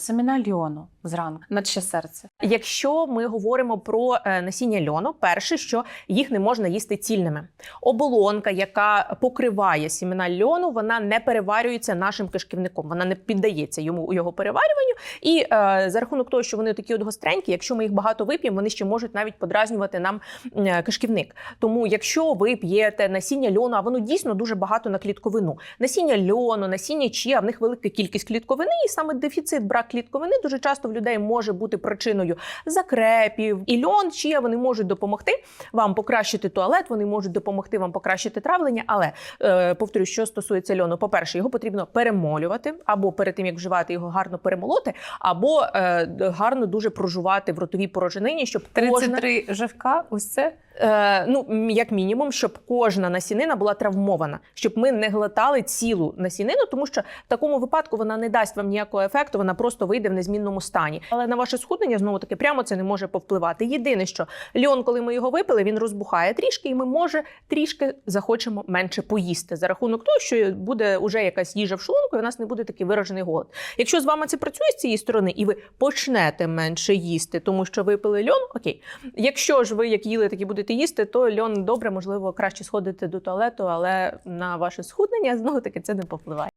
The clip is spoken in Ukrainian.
Семена льону зранку на ще серце. Якщо ми говоримо про е, насіння льону, перше, що їх не можна їсти цільними. Оболонка, яка покриває сімена льону, вона не переварюється нашим кишківником, вона не піддається йому його переварюванню. І е, за рахунок того, що вони такі от гостренькі, якщо ми їх багато вип'ємо, вони ще можуть навіть подразнювати нам е, кишківник. Тому, якщо ви п'єте насіння льону, а воно дійсно дуже багато на клітковину. Насіння льону, насіння чия, в них велика кількість клітковини, і саме дефіцит брак клітковини дуже часто в людей може бути причиною закрепів. І льон, чия вони можуть допомогти вам покращити туалет, вони можуть допомогти вам покращити травлення. Але е, повторюю, що стосується льону, по-перше, його потрібно перемолювати, або перед тим як вживати його гарно перемолоти, або е, гарно дуже прожувати в ротовій порожнині, щоб кожна 33 живка, ось це. Е, ну, як мінімум, щоб кожна насінина була травмована, щоб ми не глотали цілу насінину, тому що в такому випадку вона не дасть вам ніякого ефекту, вона просто вийде в незмінному стані. Але на ваше схуднення знову таки прямо це не може повпливати. Єдине, що льон, коли ми його випили, він розбухає трішки, і ми може трішки захочемо менше поїсти за рахунок того, що буде вже якась їжа в шлунку, і у нас не буде такий виражений голод. Якщо з вами це працює з цієї сторони, і ви почнете менше їсти, тому що випили льон, окей. Якщо ж ви як їли, так і будете їсти, то льон добре, можливо, краще сходити до туалету, але на ваше схуднення знову таки це не повпливає.